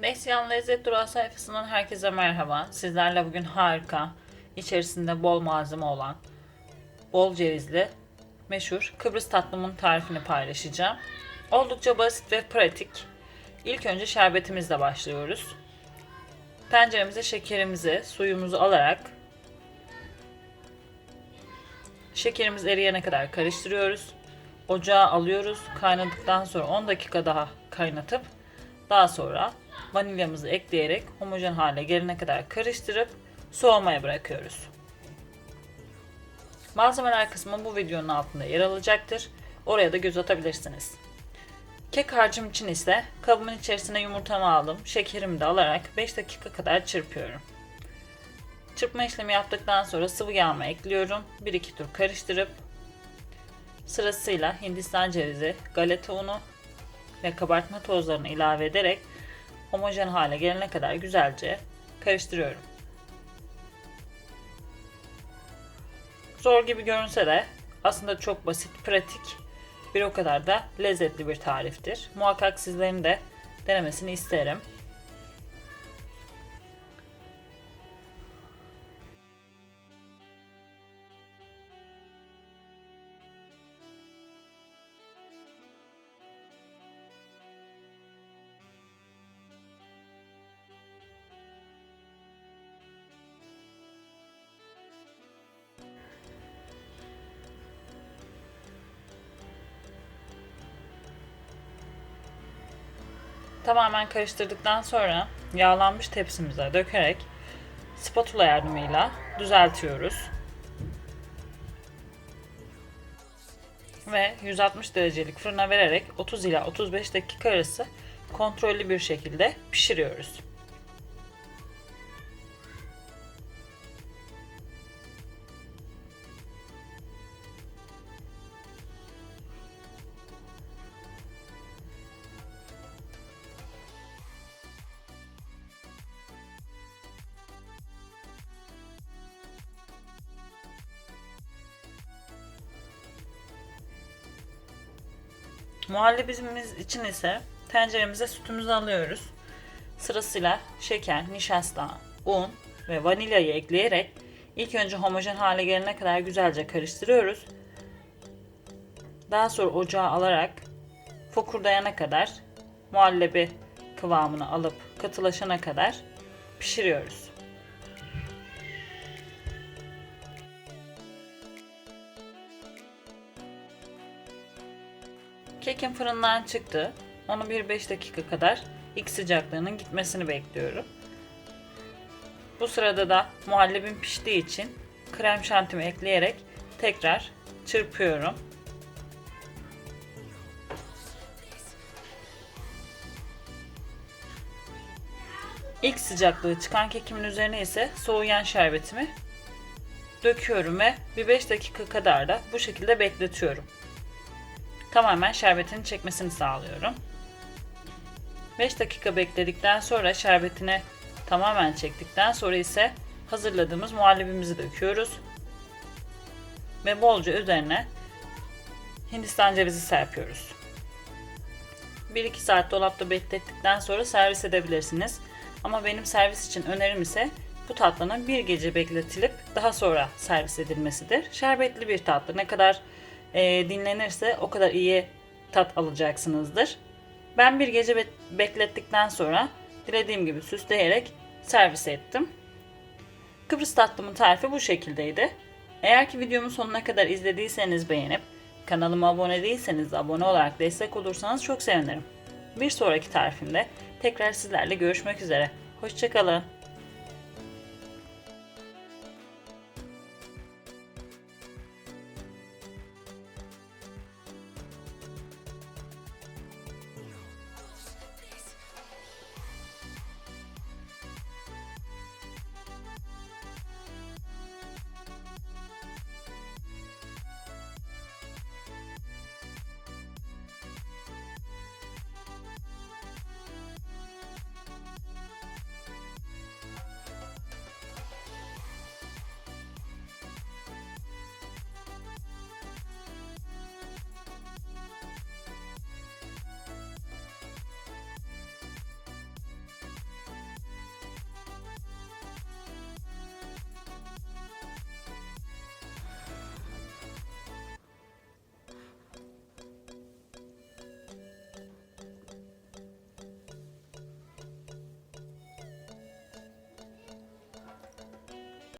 Neslihan Lezzet Durağı sayfasından herkese merhaba. Sizlerle bugün harika, içerisinde bol malzeme olan, bol cevizli, meşhur Kıbrıs tatlımın tarifini paylaşacağım. Oldukça basit ve pratik. İlk önce şerbetimizle başlıyoruz. Tenceremize şekerimizi, suyumuzu alarak şekerimiz eriyene kadar karıştırıyoruz. Ocağa alıyoruz. Kaynadıktan sonra 10 dakika daha kaynatıp daha sonra vanilyamızı ekleyerek homojen hale gelene kadar karıştırıp soğumaya bırakıyoruz. Malzemeler kısmı bu videonun altında yer alacaktır. Oraya da göz atabilirsiniz. Kek harcım için ise kabımın içerisine yumurtamı aldım. Şekerimi de alarak 5 dakika kadar çırpıyorum. Çırpma işlemi yaptıktan sonra sıvı yağımı ekliyorum. 1-2 tur karıştırıp sırasıyla hindistan cevizi, galeta unu ve kabartma tozlarını ilave ederek homojen hale gelene kadar güzelce karıştırıyorum. Zor gibi görünse de aslında çok basit, pratik, bir o kadar da lezzetli bir tariftir. Muhakkak sizlerin de denemesini isterim. Tamamen karıştırdıktan sonra yağlanmış tepsimize dökerek spatula yardımıyla düzeltiyoruz. Ve 160 derecelik fırına vererek 30 ila 35 dakika arası kontrollü bir şekilde pişiriyoruz. Muhallebimiz için ise tenceremize sütümüzü alıyoruz. Sırasıyla şeker, nişasta, un ve vanilyayı ekleyerek ilk önce homojen hale gelene kadar güzelce karıştırıyoruz. Daha sonra ocağa alarak fokurdayana kadar muhallebi kıvamını alıp katılaşana kadar pişiriyoruz. Kekim fırından çıktı. Onu bir 5 dakika kadar ilk sıcaklığının gitmesini bekliyorum. Bu sırada da muhallebim piştiği için krem şantimi ekleyerek tekrar çırpıyorum. İlk sıcaklığı çıkan kekimin üzerine ise soğuyan şerbetimi döküyorum ve bir 5 dakika kadar da bu şekilde bekletiyorum tamamen şerbetini çekmesini sağlıyorum. 5 dakika bekledikten sonra şerbetini tamamen çektikten sonra ise hazırladığımız muhallebimizi döküyoruz. Ve bolca üzerine Hindistan cevizi serpiyoruz. 1-2 saat dolapta beklettikten sonra servis edebilirsiniz. Ama benim servis için önerim ise bu tatlının bir gece bekletilip daha sonra servis edilmesidir. Şerbetli bir tatlı. Ne kadar e, dinlenirse o kadar iyi tat alacaksınızdır. Ben bir gece be- beklettikten sonra dilediğim gibi süsleyerek servis ettim. Kıbrıs tatlımın tarifi bu şekildeydi. Eğer ki videomu sonuna kadar izlediyseniz beğenip kanalıma abone değilseniz abone olarak destek olursanız çok sevinirim. Bir sonraki tarifimde tekrar sizlerle görüşmek üzere. Hoşçakalın.